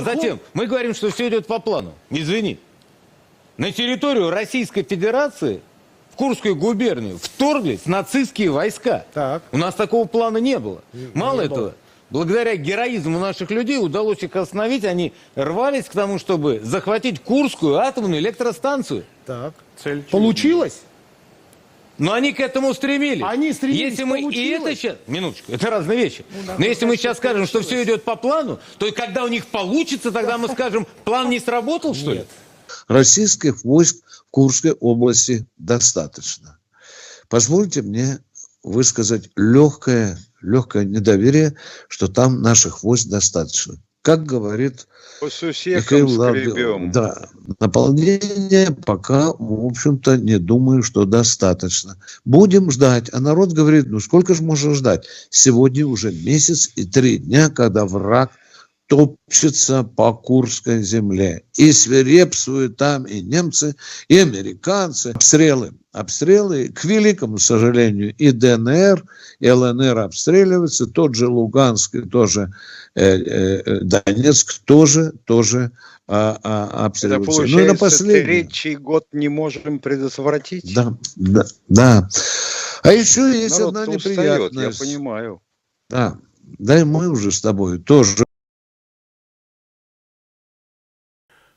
А затем мы говорим, что все идет по плану. Извини. На территорию Российской Федерации в Курскую губернию вторглись нацистские войска. Так. У нас такого плана не было. Мало не этого, было. благодаря героизму наших людей удалось их остановить. Они рвались к тому, чтобы захватить Курскую атомную электростанцию. Так. Цель Получилось? Но они к этому стремились. Они стремились, Если мы и это сейчас... Минуточку, это разные вещи. Но если мы сейчас скажем, что все идет по плану, то когда у них получится, тогда мы скажем, план не сработал, что ли? Российских войск в Курской области достаточно. Позвольте мне высказать легкое, легкое недоверие, что там наших войск достаточно. Как говорит Михаил Лавров, да, наполнение пока, в общем-то, не думаю, что достаточно. Будем ждать. А народ говорит, ну сколько же можно ждать? Сегодня уже месяц и три дня, когда враг топчется по Курской земле. И свирепствуют там и немцы, и американцы. Обстрелы. Обстрелы, к великому сожалению, и ДНР, и ЛНР обстреливаются. Тот же Луганск, и тоже э, э, Донецк тоже, тоже а, а, Это обстреливаются. Ну и получается, на последнее. третий год не можем предотвратить. Да, да, да. А еще есть Народ одна устает, я неприятность. понимаю. Да, да и мы уже с тобой тоже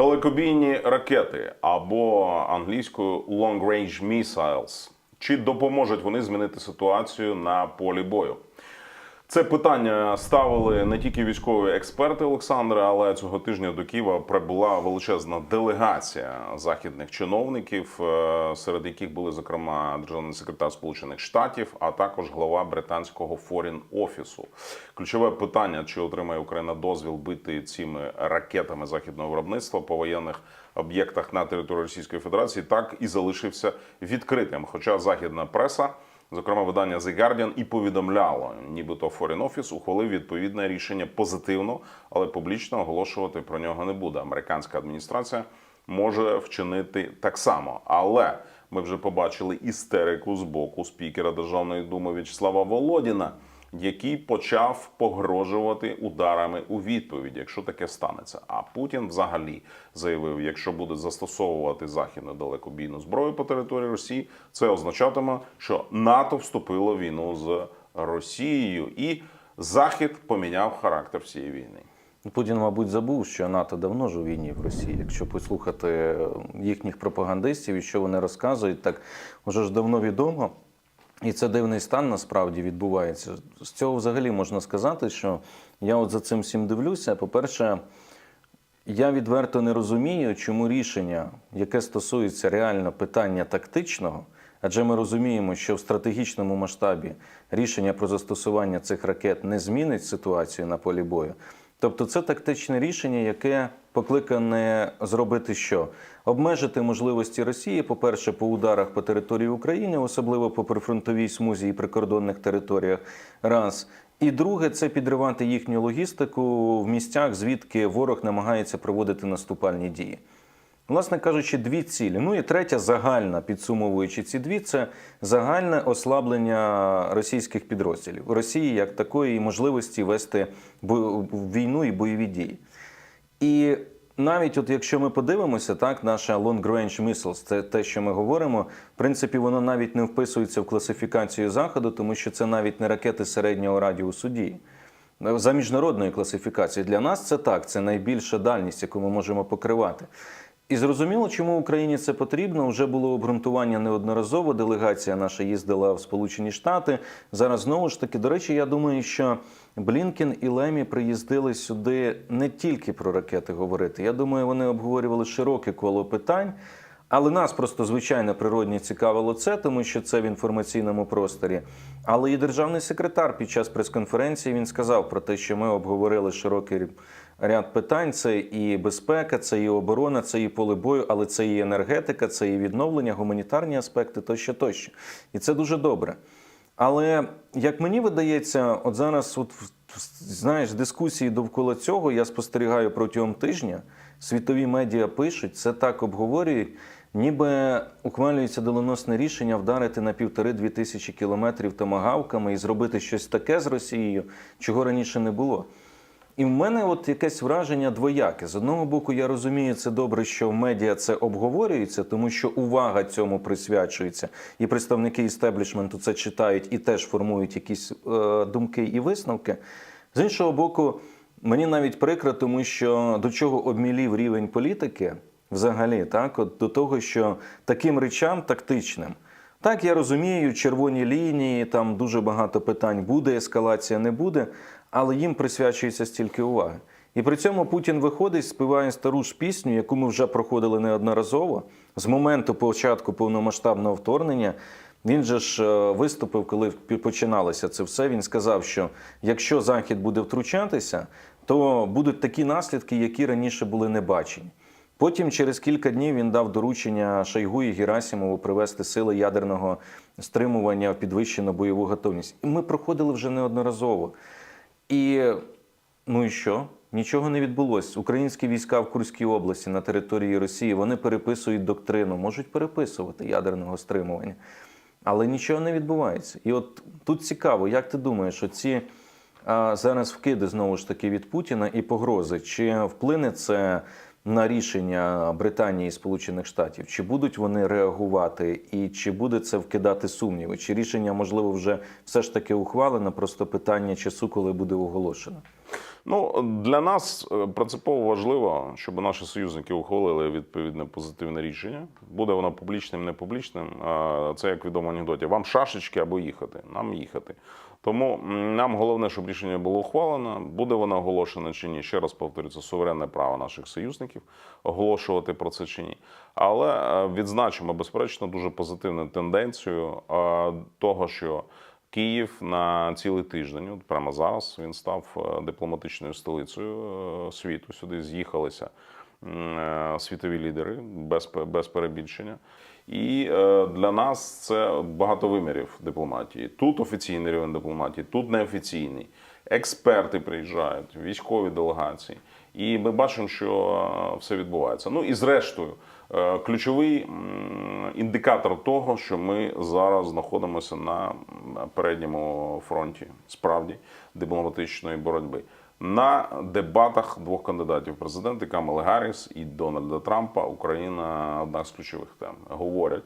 Далекобійні ракети або англійською Long Range Missiles. Чи допоможуть вони змінити ситуацію на полі бою? Це питання ставили не тільки військові експерти Олександра, але цього тижня до Києва прибула величезна делегація західних чиновників, е, серед яких були зокрема державний секретар Сполучених Штатів, а також глава британського форін офісу. Ключове питання: чи отримає Україна дозвіл бити цими ракетами західного виробництва по воєнних об'єктах на території Російської Федерації, так і залишився відкритим. Хоча західна преса. Зокрема, видання The Guardian і повідомляло, нібито Foreign Office ухвалив відповідне рішення позитивно, але публічно оголошувати про нього не буде. Американська адміністрація може вчинити так само. Але ми вже побачили істерику з боку спікера Державної думи В'ячеслава Володіна, який почав погрожувати ударами у відповідь, якщо таке станеться. А Путін взагалі заявив, якщо буде застосовувати західну далекобійну зброю по території Росії, це означатиме, що НАТО вступило в війну з Росією, і Захід поміняв характер всієї війни. Путін, мабуть, забув, що НАТО давно ж у війні в Росії. Якщо послухати е, їхніх пропагандистів і що вони розказують, так вже ж давно відомо. І це дивний стан насправді відбувається. З цього взагалі можна сказати, що я от за цим всім дивлюся. По-перше, я відверто не розумію, чому рішення, яке стосується реально питання тактичного, адже ми розуміємо, що в стратегічному масштабі рішення про застосування цих ракет не змінить ситуацію на полі бою. Тобто, це тактичне рішення, яке покликане зробити що? Обмежити можливості Росії, по-перше, по ударах по території України, особливо по прифронтовій смузі і прикордонних територіях. Раз. І друге, це підривати їхню логістику в місцях, звідки ворог намагається проводити наступальні дії. Власне кажучи, дві цілі. Ну і третя загальна, підсумовуючи ці дві, це загальне ослаблення російських підрозділів Росії як такої можливості вести війну і бойові дії. І навіть от якщо ми подивимося, так, наша long range missiles, це те, що ми говоримо, в принципі, воно навіть не вписується в класифікацію заходу, тому що це навіть не ракети середнього радіусу дії. За міжнародною класифікацією для нас це так, це найбільша дальність, яку ми можемо покривати. І зрозуміло, чому Україні це потрібно. Вже було обґрунтування неодноразово. Делегація наша їздила в Сполучені Штати. Зараз знову ж таки, до речі, я думаю, що Блінкен і Лемі приїздили сюди не тільки про ракети говорити. Я думаю, вони обговорювали широке коло питань. Але нас просто звичайно природні цікавило це, тому що це в інформаційному просторі. Але і державний секретар під час прес-конференції він сказав про те, що ми обговорили широкий ряд питань: це і безпека, це і оборона, це і поле бою, але це і енергетика, це і відновлення, гуманітарні аспекти тощо, тощо. І це дуже добре. Але як мені видається, от зараз, от знаєш, дискусії довкола цього я спостерігаю протягом тижня. Світові медіа пишуть, це так обговорюють, ніби ухвалюється доленосне рішення вдарити на півтори-дві тисячі кілометрів томагавками і зробити щось таке з Росією, чого раніше не було. І в мене от якесь враження двояке. З одного боку, я розумію, це добре, що в медіа це обговорюється, тому що увага цьому присвячується, і представники істеблішменту це читають і теж формують якісь е, думки і висновки. З іншого боку, мені навіть прикро, тому що до чого обмілів рівень політики взагалі, так, от до того, що таким речам тактичним. Так, я розумію, червоні лінії, там дуже багато питань буде, ескалація не буде, але їм присвячується стільки уваги. І при цьому Путін виходить, співає стару ж пісню, яку ми вже проходили неодноразово. З моменту початку повномасштабного вторгнення він же ж е, виступив, коли починалося це все. Він сказав, що якщо Захід буде втручатися, то будуть такі наслідки, які раніше були не бачені. Потім через кілька днів він дав доручення Шойгу і Герасимову привести сили ядерного стримування в підвищену бойову готовність. І ми проходили вже неодноразово. І ну і що? Нічого не відбулося. Українські війська в Курській області на території Росії вони переписують доктрину, можуть переписувати ядерного стримування, але нічого не відбувається. І от тут цікаво, як ти думаєш, оці а, зараз вкиди знову ж таки від Путіна і погрози, чи вплине це на рішення Британії і Сполучених Штатів? Чи будуть вони реагувати, і чи буде це вкидати сумніви? Чи рішення можливо вже все ж таки ухвалено? Просто питання часу, коли буде оголошено? Ну для нас е, принципово важливо, щоб наші союзники ухвалили відповідне позитивне рішення. Буде воно публічним, не публічним. Це як відомо анекдоті. Вам шашечки або їхати. Нам їхати. Тому нам головне, щоб рішення було ухвалено. Буде воно оголошено чи ні. Ще раз повторю, це суверенне право наших союзників оголошувати про це чи ні. Але е, відзначимо безперечно дуже позитивну тенденцію е, того, що. Київ на цілий тиждень, от прямо зараз, він став е, дипломатичною столицею світу. Сюди з'їхалися світові лідери без, без перебільшення. І е, для нас це багато вимірів дипломатії. Тут офіційний рівень дипломатії, тут неофіційний. Експерти приїжджають, військові делегації. І ми бачимо, що е, все відбувається. Ну і зрештою, е, ключовий індикатор того, що ми зараз знаходимося на передньому фронті справді дипломатичної боротьби. На дебатах двох кандидатів президенти Камали Гарріс і Дональда Трампа Україна одна з ключових тем. Говорять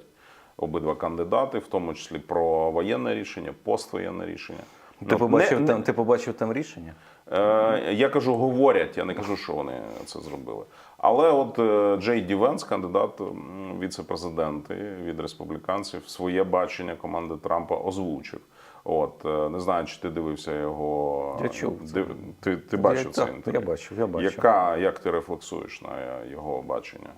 обидва кандидати, в тому числі про воєнне рішення, поствоєнне рішення. Ти Ну, побачив не- там, ти побачив там рішення? Е, Я кажу, говорять, я не кажу, що вони це зробили. Але от е, Джей Ді Венс, кандидат віце-президенти від республіканців, своє бачення команди Трампа озвучив. От е, не знаю, чи ти дивився його. Я чув. Див- Ти, ти бачив Я- це інтерв'ю? я бачив, я бачив. Яка, як ти рефлексуєш на його бачення?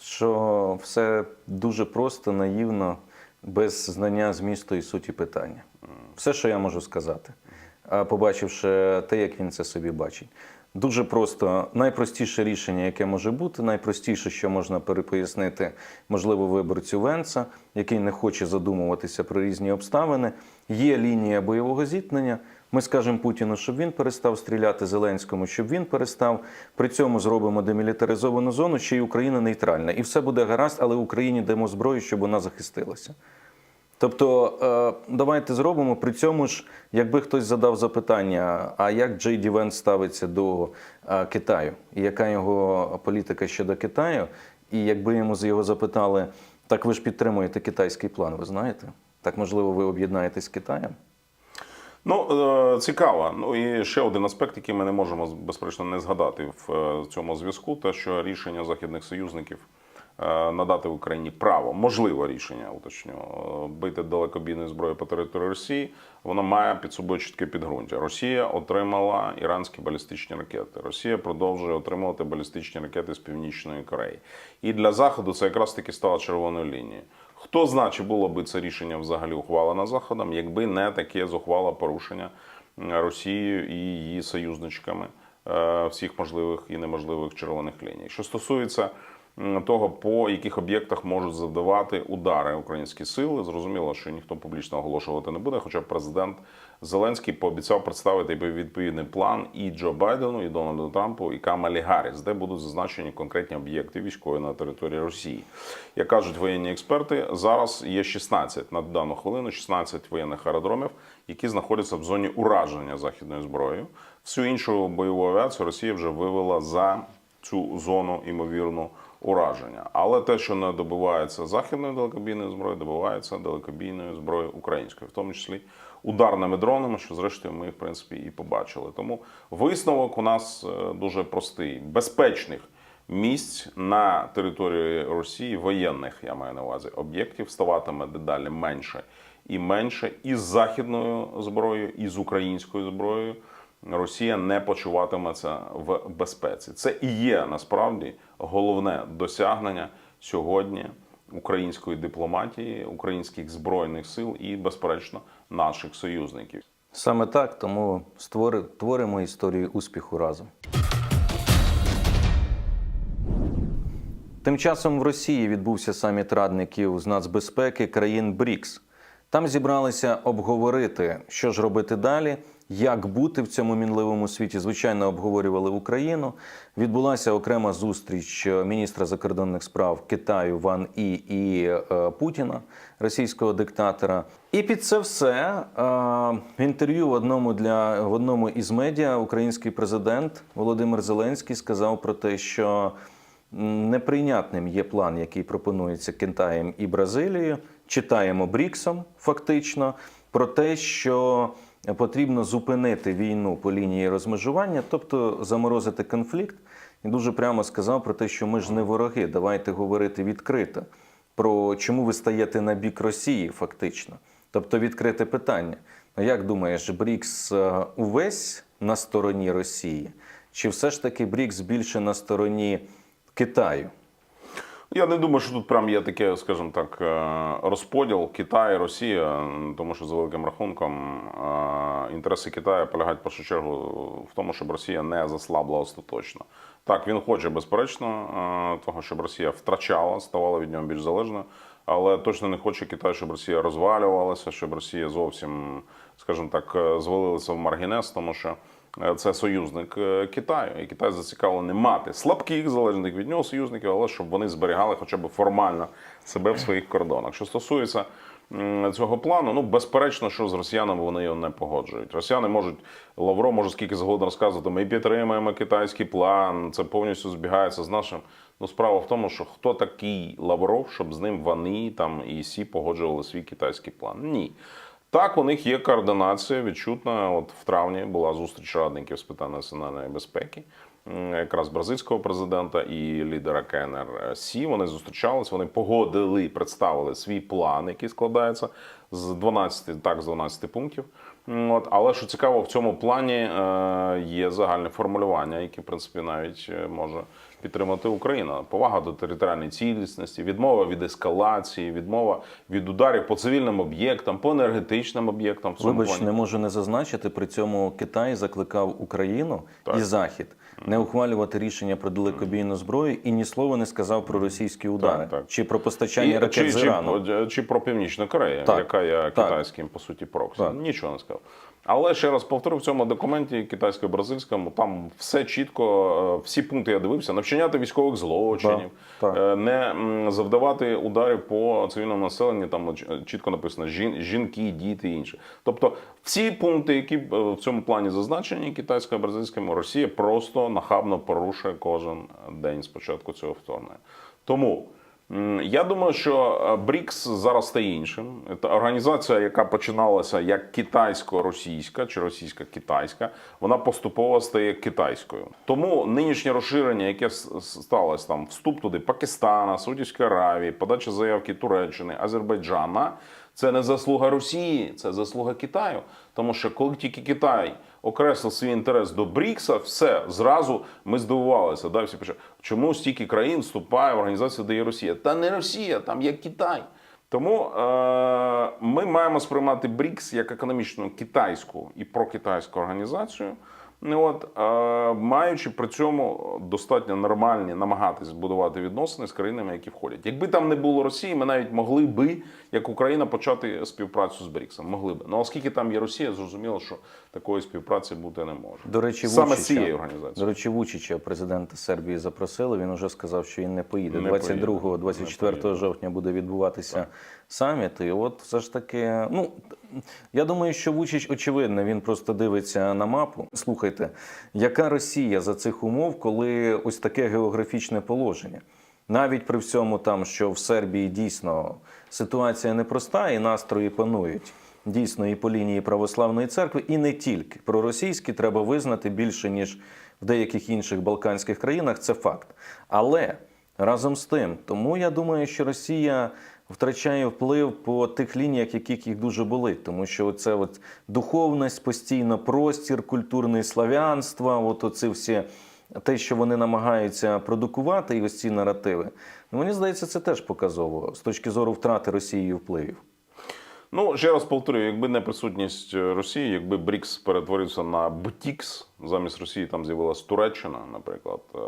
що все дуже просто, наївно, без знання змісту і суті питання. Все, що я можу сказати, побачивши те, як він це собі бачить. Дуже просто, найпростіше рішення, яке може бути, найпростіше, що можна перепояснити, можливо, виборцю Венца, який не хоче задумуватися про різні обставини. Є лінія бойового зіткнення. Ми скажемо Путіну, щоб він перестав стріляти Зеленському, щоб він перестав. При цьому зробимо демілітаризовану зону, ще й Україна нейтральна. І все буде гаразд, але Україні дамо зброю, щоб вона захистилася. Тобто, е, давайте зробимо. При цьому ж, якби хтось задав запитання, а як Джей Ді Венс ставиться до е, Китаю, і яка його політика щодо Китаю, і якби йому його запитали, так ви ж підтримуєте китайський план, ви знаєте? Так можливо, ви об'єднаєтесь з Китаєм? Ну, е, цікаво. Ну і ще один аспект, який ми не можемо безперечно не згадати в цьому зв'язку, те, що рішення західних союзників надати Україні право, можливе рішення, уточню, е, бити далекобійною зброєю по території Росії, воно має під собою чітке підґрунтя. Росія отримала іранські балістичні ракети. Росія продовжує отримувати балістичні ракети з Північної Кореї. І для Заходу це якраз таки стало червоною лінією. Хто знає, чи було би це рішення взагалі ухвалено Заходом, якби не таке зухвале порушення Росією і її союзничками е, всіх можливих і неможливих червоних ліній. Що стосується того, по яких об'єктах можуть завдавати удари українські сили, зрозуміло, що ніхто публічно оголошувати не буде. Хоча президент Зеленський пообіцяв представити відповідний план і Джо Байдену, і Дональду Трампу, і Камалі Гарріс, де будуть зазначені конкретні об'єкти військової на території Росії. Як кажуть воєнні експерти, зараз є 16 на дану хвилину, 16 воєнних аеродромів, які знаходяться в зоні ураження західною зброєю. Всю іншу бойову авіацію Росія вже вивела за цю зону ймовірну ураження. Але те, що не добивається західною далекобійною зброєю, добивається далекобійною зброєю українською, в тому числі ударними дронами, що зрештою ми в принципі і побачили. Тому висновок у нас е, дуже простий: безпечних місць на території Росії, воєнних, я маю на увазі, об'єктів ставатиме дедалі менше і менше із західною зброєю, і з українською зброєю. Росія не почуватиметься в безпеці. Це і є насправді головне досягнення сьогодні української дипломатії, українських збройних сил і, безперечно, наших союзників. Саме так, тому творимо історію успіху разом. Тим часом в Росії відбувся саміт радників з нацбезпеки країн БРІКС. Там зібралися обговорити, що ж робити далі, як бути в цьому мінливому світі. Звичайно, обговорювали Україну. Відбулася окрема зустріч міністра закордонних справ Китаю Ван І і е, Путіна, російського диктатора. І під це все е, в інтерв'ю в одному для в одному із медіа український президент Володимир Зеленський сказав про те, що неприйнятним є план, який пропонується Китаєм і Бразилією. Читаємо Бріксом, фактично, про те, що потрібно зупинити війну по лінії розмежування, тобто заморозити конфлікт. І дуже прямо сказав про те, що ми ж не вороги. Давайте говорити відкрито. Про чому ви стаєте на бік Росії, фактично. Тобто відкрите питання. Ну як думаєш, Брікс е, увесь на стороні Росії? Чи все ж таки Брікс більше на стороні Китаю? Я не думаю, що тут прям є таке, скажімо так, е, розподіл Китай, Росія, тому що за великим рахунком е, інтереси Китаю полягають в першу чергу в тому, щоб Росія не заслабла остаточно. Так, він хоче, безперечно, е, того, щоб Росія втрачала, ставала від нього більш залежною, але точно не хоче Китай, щоб Росія розвалювалася, щоб Росія зовсім, скажімо так, звалилася в маргінес, тому що. Е, Це союзник е, Китаю, і Китай зацікавлений мати слабких залежних від нього союзників, але щоб вони зберігали хоча б формально себе в своїх кордонах. Що стосується цього плану, ну безперечно, що з росіянами вони його не погоджують. Росіяни можуть Лавров може скільки завгодно розказувати. Ми підтримуємо китайський план. Це повністю збігається з нашим. Ну, справа в тому, що хто такий Лавров, щоб з ним вони там і Сі погоджували свій китайський план? Ні. Так, у них є координація відчутна. От в травні була зустріч радників з питань національної безпеки, якраз бразильського президента і лідера КНР Сі. Вони зустрічались, вони погодили, представили свій план, який складається з 12, так, з 12 пунктів. От, але що цікаво, в цьому плані е, є загальне формулювання, яке в принципі навіть е, може підтримати Україна. Повага до територіальної цілісності, відмова від ескалації, відмова від ударів по цивільним об'єктам, по енергетичним об'єктам. Вибач, не можу не зазначити. При цьому Китай закликав Україну Так. і Захід не ухвалювати рішення про далекобійну зброю і ні слова не сказав про російські удари Так, так. чи про постачання ракет чи, з Ірану. чи про Північну Корею, Так, яка є так. китайським по суті проксі. Так. Нічого не сказав. Але ще раз повторю, в цьому документі китайсько-бразильському там все чітко, е, всі пункти я дивився, не вчиняти військових злочинів, Так, так. е, не завдавати ударів по цивільному населенню. Там чітко написано жін, жінки, діти і інше. Тобто, всі пункти, які е, в цьому плані зазначені китайсько-бразильському, Росія просто нахабно порушує кожен день з початку цього вторгнення. Тому. Я думаю, що е, БРІКС зараз стає іншим. Це організація, яка починалася як китайсько-російська чи російсько-китайська, вона поступово стає китайською. Тому нинішнє розширення, яке сталося там, вступ туди Пакистана, Саудівської Аравії, подача заявки Туреччини, Азербайджана, це не заслуга Росії, це заслуга Китаю. Тому що коли тільки Китай окреслив свій інтерес до Брікса, все зразу ми здивувалися. Да, всі почали, чому стільки країн вступає в організацію, де є Росія? Та не Росія, там є Китай. Тому е, ми маємо сприймати БРІКС як економічну китайську і прокитайську організацію. Ну, От, е, маючи при цьому достатньо нормальні намагатись будувати відносини з країнами, які входять. Якби там не було Росії, ми навіть могли би, як Україна, почати співпрацю з БРІКСом. Могли би. Ну оскільки там є Росія, зрозуміло, що такої співпраці бути не може. До речі, саме Вучича, цієї організації. До речі, Вучича, президента Сербії, запросили. Він вже сказав, що він не поїде. Не поїде. 22-24 жовтня буде відбуватися саміт. І от все ж таки, ну я думаю, що Вучич очевидно, він просто дивиться на мапу. Слухайте, яка Росія за цих умов, коли ось таке географічне положення? Навіть при всьому там, що в Сербії дійсно ситуація непроста і настрої панують. Дійсно, і по лінії православної церкви, і не тільки проросійські треба визнати більше ніж в деяких інших балканських країнах. Це факт. Але разом з тим, тому я думаю, що Росія втрачає вплив по тих лініях, яких їх дуже болить, тому що це от духовність, постійно простір, культурне славянство, от оці всі. Те, що вони намагаються продукувати, і ось ці наративи, ну мені здається, це теж показово з точки зору втрати Росії впливів. Ну, ще раз повторюю, якби не присутність Росії, якби БРІКС перетворився на БТІКС, замість Росії там з'явилась Туреччина, наприклад, е,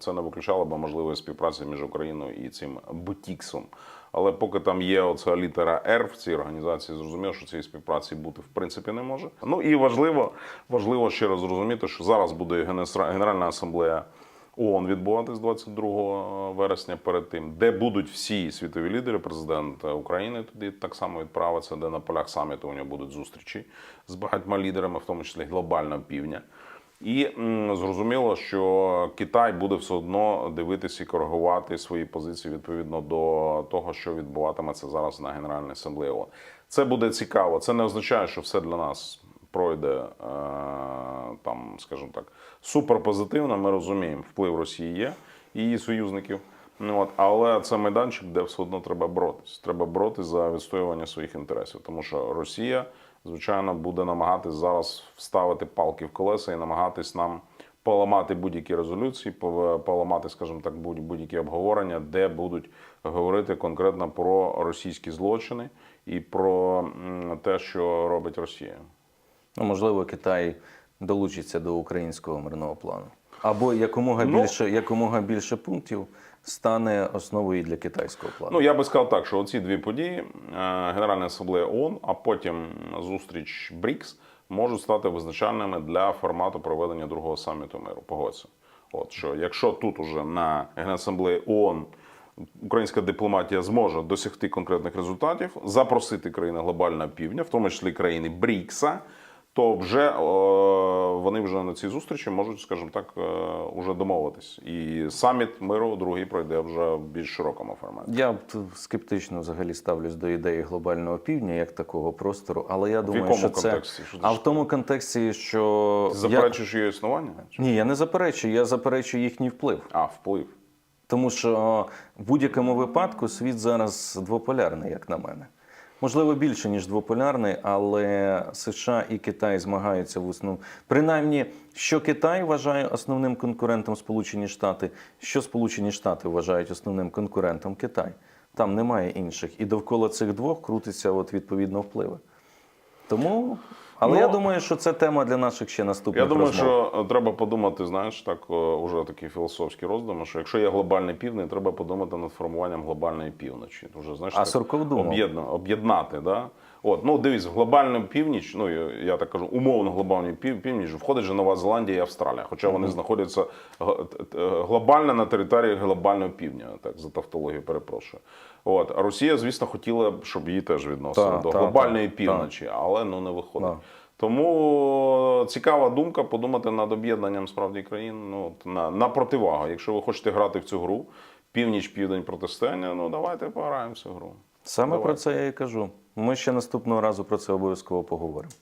це не виключало б можливої співпраці між Україною і цим БТІКСом. Але поки там є оця літера Р в цій організації, зрозуміло, що цієї співпраці бути в принципі не може. Ну і важливо, важливо ще раз зрозуміти, що зараз буде Генеральна асамблея ООН відбуватись 22 вересня перед тим, де будуть всі світові лідери, президент України туди так само відправиться, де на полях саміту у нього будуть зустрічі з багатьма лідерами, в тому числі глобального півдня. І зрозуміло, що Китай буде все одно дивитися і коригувати свої позиції відповідно до того, що відбуватиметься зараз на Генеральній асамблеї. Це буде цікаво. Це не означає, що все для нас пройде е, там, скажімо так, суперпозитивно. Ми розуміємо, вплив Росії є і її союзників. Ну, от, але це майданчик, де все одно треба боротись. Треба боротись за відстоювання своїх інтересів, тому що Росія, звичайно, буде намагатись зараз вставити палки в колеса і намагатись нам поламати будь-які резолюції, поламати, скажімо так, будь- будь-які обговорення, де будуть говорити конкретно про російські злочини і про те, що робить Росія. Ну, можливо, Китай долучиться до українського мирного плану. Або якомога Ну- більше, якомога більше пунктів стане основою для китайського плану. Ну я би сказав так, що оці дві події, е, Генеральна асамблея ООН, а потім зустріч БРІКС, можуть стати визначальними для формату проведення другого саміту миру. Погодься. От що якщо тут уже на Генасамблеї ООН українська дипломатія зможе досягти конкретних результатів, запросити країни глобального півдня, в тому числі країни БРІКСа, то вже е, вони вже на цій зустрічі можуть, скажімо так, е, уже домовитись. І саміт миру другий пройде вже в більш широкому форматі. Я скептично взагалі ставлюсь до ідеї глобального півдня як такого простору, але я думаю, якому що це контексті? Що а в тому контексті, що Ти я... заперечуєш її існування? ні, я не заперечую, я заперечую їхній вплив. А, вплив. Тому що в будь-якому випадку світ зараз двополярний, як на мене. Можливо, більше ніж двополярний, але США і Китай змагаються в основному. Принаймні, що Китай вважає основним конкурентом Сполучені Штати, що Сполучені Штати вважають основним конкурентом Китай. Там немає інших. І довкола цих двох крутиться от відповідно впливи. Тому, але Ну, я думаю, що це тема для наших ще наступних Я думаю, розмов. що е, треба подумати, знаєш, так уже такі філософські роздуми, що якщо є глобальний південь, треба подумати над формуванням глобальної півночі. Уже, знаєш, А так, об'єднати. Да? От, ну дивись, в глобальну північ, ну я, так кажу, умовно глобальну північ входить же Нова Зеландія і Австралія, хоча вони знаходяться т- глобально на території глобального півдня, так за тавтологію перепрошую. От а Росія, звісно, хотіла б, щоб її теж відносили Так, до так, глобальної так, півночі, але ну не виходить. Так. Тому цікава думка подумати над об'єднанням справді країн ну, на, на противагу. Якщо ви хочете грати в цю гру, північ, південь протистояння, ну давайте пограємо в цю гру. Саме Давай. про це я і кажу. Ми ще наступного разу про це обов'язково поговоримо.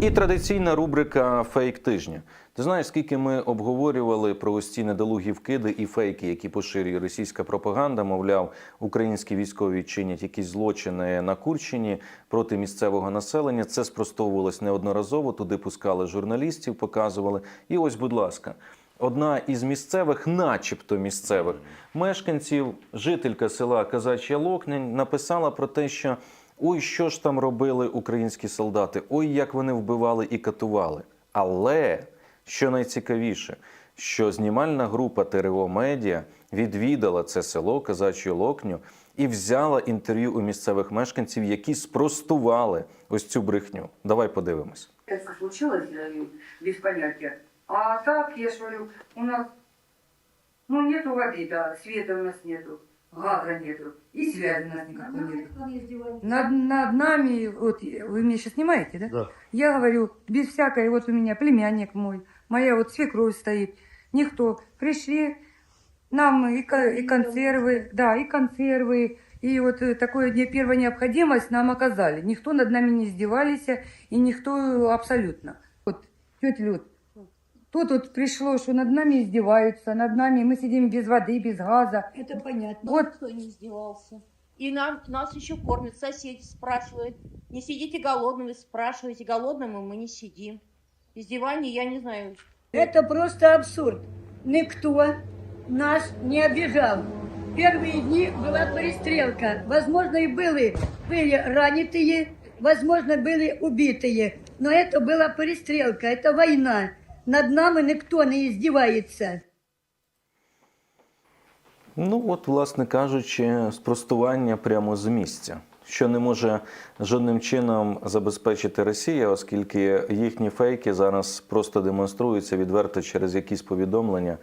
І традиційна рубрика Фейк тижня. Ти знаєш, скільки ми обговорювали про ось ці недолугі вкиди і фейки, які поширює російська пропаганда. Мовляв, українські військові чинять якісь злочини на Курщині проти місцевого населення. Це спростовувалось неодноразово. Туди пускали журналістів, показували. І ось, будь ласка, одна із місцевих, начебто місцевих мешканців, жителька села Казачя Локнень, написала про те, що Ой, що ж там робили українські солдати, ой, як вони вбивали і катували. Але що найцікавіше, що знімальна група ТРО Медіа відвідала це село Казачу Локню і взяла інтерв'ю у місцевих мешканців, які спростували ось цю брехню. Давай подивимось. это случилось э, без понятия. А так, я ж говорю, у нас, ну, нету воды, да, света у нас нету, газа нету, и связи у нас никакой нету. Над, над нами, вот вы меня сейчас снимаете, да? Да. Я говорю, без всякой, вот у меня племянник мой, моя вот свекровь стоит, никто. Пришли, нам и, и консервы, да, и консервы, и вот э, такое не первая необходимость нам оказали. Никто над нами не издевались, и никто абсолютно. Вот, тетя Люд, тут вот пришло, что над нами издеваются, над нами мы сидим без воды, без газа. Это понятно. Вот. Никто не издевался. И нам, нас еще кормят, соседи спрашивают. Не сидите голодными, спрашиваете. Голодными мы не сидим. Издевание, я не знаю. Это просто абсурд. Никто нас не обижал. Первые дни была перестрелка. Возможно, и были, были ранитые, возможно, были убитые. Но это была перестрелка, это война. Над нами никто не издевается. Ну, от, власне кажучи, спростування прямо з місця, що не може жодним чином забезпечити Росія, оскільки їхні фейки зараз просто демонструються відверто через якісь повідомлення,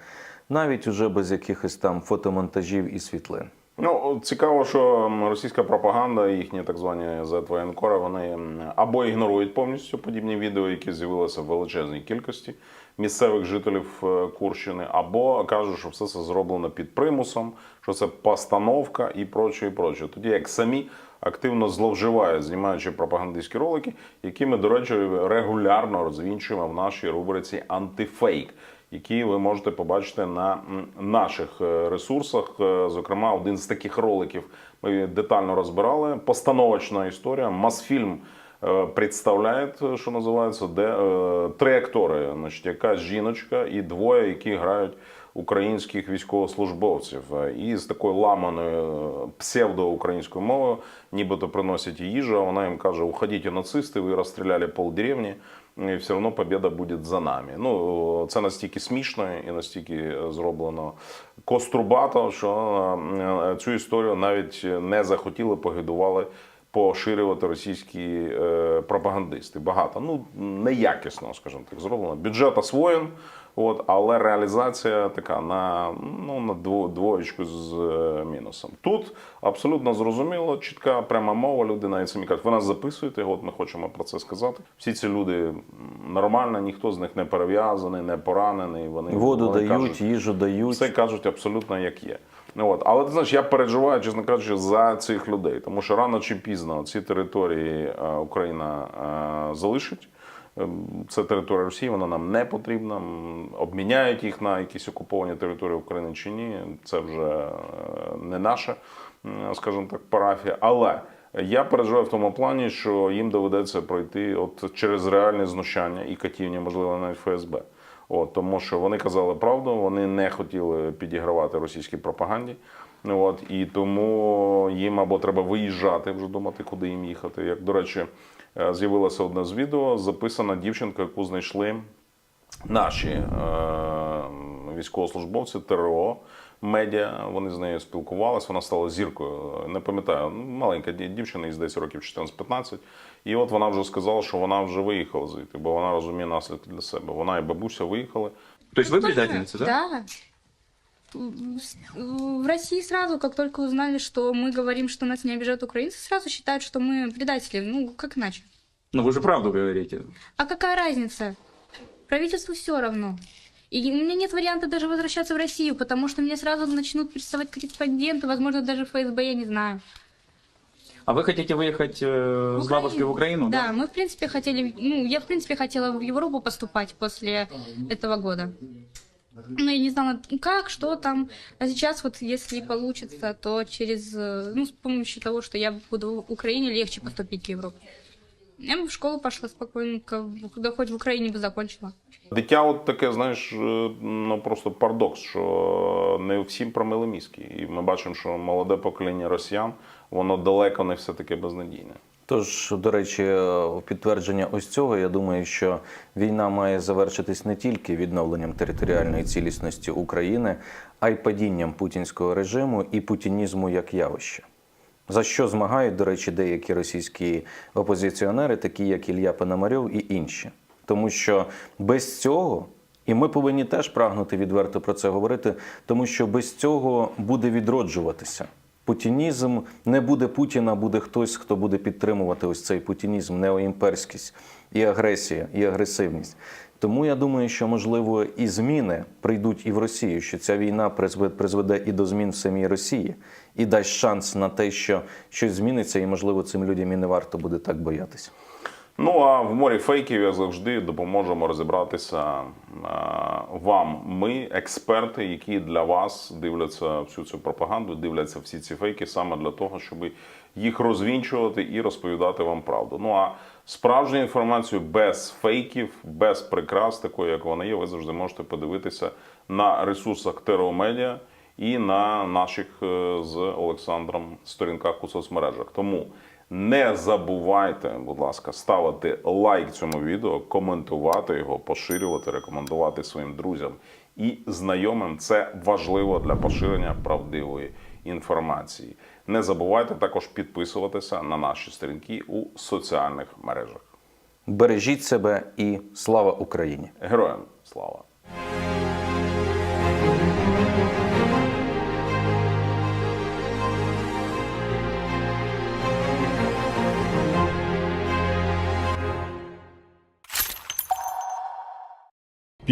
навіть уже без якихось там фотомонтажів і світлин. Ну, цікаво, що російська пропаганда, їхні так звані зетвоєнкори, вони або ігнорують повністю подібні відео, які з'явилися в величезній кількості місцевих жителів е, Курщини, або кажуть, що все це зроблено під примусом, що це постановка і проче, і проче. Тоді як самі активно зловживають, знімаючи пропагандистські ролики, які ми, до речі, регулярно розвінчуємо в нашій рубриці антифейк які ви можете побачити на наших е, ресурсах. Е, Зокрема, один з таких роликів ми детально розбирали. Постановочна історія. Мосфільм е, представляє, що називається, де три актори, значить, якась жіночка і двоє, які грають українських військовослужбовців. Е, І з такою ламаною е, псевдоукраїнською мовою, нібито приносять їжу, а вона їм каже: Уходіть, нацисти, ви розстріляли полдеревні і все одно побіда буде за нами. Ну це настільки смішно і настільки зроблено кострубато, що е, цю історію навіть не захотіли, погидували поширювати російські е, пропагандисти. Багато ну неякісно, скажімо так, зроблено. Бюджет освоєн. От, але реалізація така на, ну, на дво- двоєчку з е, мінусом. Тут абсолютно зрозуміло, чітка пряма мова. Люди навіть самі кажуть, ви нас записуєте, от ми хочемо про це сказати. Всі ці люди нормально, ніхто з них не перев'язаний, не поранений. Вони Воду вони дають, кажуть, їжу дають. все кажуть абсолютно як є. От. Але ти знаєш, я переживаю, чесно кажучи, за цих людей, тому що рано чи пізно ці території е, Україна е, залишить. Ем, Це територія Росії, вона нам не потрібна. Обміняють їх на якісь окуповані території України чи ні. Це вже е, не наша, скажімо так, парафія. Але я переживаю в тому плані, що їм доведеться пройти от через реальне знущання і катівня, можливо, навіть ФСБ. От, тому що вони казали правду, вони не хотіли підігравати російській пропаганді. От, і тому їм або треба виїжджати, вже думати, куди їм їхати. Як, до речі, з'явилося одне з відео, записана дівчинка, яку знайшли наші е, військовослужбовці ТРО. Медіа, вони з нею спілкувалися, вона стала зіркою. Не пам'ятаю, маленька дівчина, їй здається, років 14-15. І от вона вже сказала, що вона вже виїхала звідти, бо вона розуміє наслідки для себе. Вона і бабуся виїхали. То есть вы предательница, да? Да. В России сразу, как только узнали, что мы говорим, что нас не обижают украинцы, сразу считают, что мы предатели. Ну, как иначе? Но вы же правду говорите. А какая разница? Правительству все равно. И у меня нет варианта даже возвращаться в Россию, потому что меня сразу начнут приставать корреспонденты, возможно, даже ФСБ, я не знаю. А вы хотите выехать э, с бабушкой в Украину? Да, мы, в принципе, хотели... Ну, я, в принципе, хотела в Европу поступать после этого года. Ну, я не знала, как, что там. А сейчас вот, если получится, то через... э, Ну, с помощью того, что я буду в Украине, легче поступить в Европу. Я бы в школу пошла спокойненько, да хоть в Украине бы закончила. Дитя, от таке, знаєш, е, ну просто парадокс, що не всім промили мізки. І ми бачимо, що молоде покоління росіян, воно далеко не все таке безнадійне. Тож, до речі, в підтвердження ось цього, я думаю, що війна має завершитись не тільки відновленням територіальної цілісності України, а й падінням путінського режиму і путінізму як явища. За що змагають, до речі, деякі російські опозиціонери, такі як Ілля Пономарьов і інші. Тому що без цього, і ми повинні теж прагнути відверто про це говорити, тому що без цього буде відроджуватися. Путінізм не буде Путіна, буде хтось, хто буде підтримувати ось цей путінізм, неоімперськість і агресія, і агресивність. Тому я думаю, що можливо і зміни прийдуть і в Росію, що ця війна призве- призведе і до змін в самій Росії, і дасть шанс на те, що щось зміниться, і можливо цим людям і не варто буде так боятися. Ну а в морі фейків як завжди допоможемо розібратися а, вам. Ми, експерти, які для вас дивляться всю цю пропаганду, дивляться всі ці фейки саме для того, щоб їх розвінчувати і розповідати вам правду. Ну а справжню інформацію без фейків, без прикрас, такої як вона є, ви завжди можете подивитися на ресурсах Теро Медіа і на наших е, з Олександром сторінках у соцмережах. Тому не забувайте, будь ласка, ставити лайк цьому відео, коментувати його, поширювати, рекомендувати своїм друзям і знайомим. Це важливо для поширення правдивої інформації. Не забувайте також підписуватися на наші сторінки у соціальних мережах. Бережіть себе і слава Україні! Героям слава!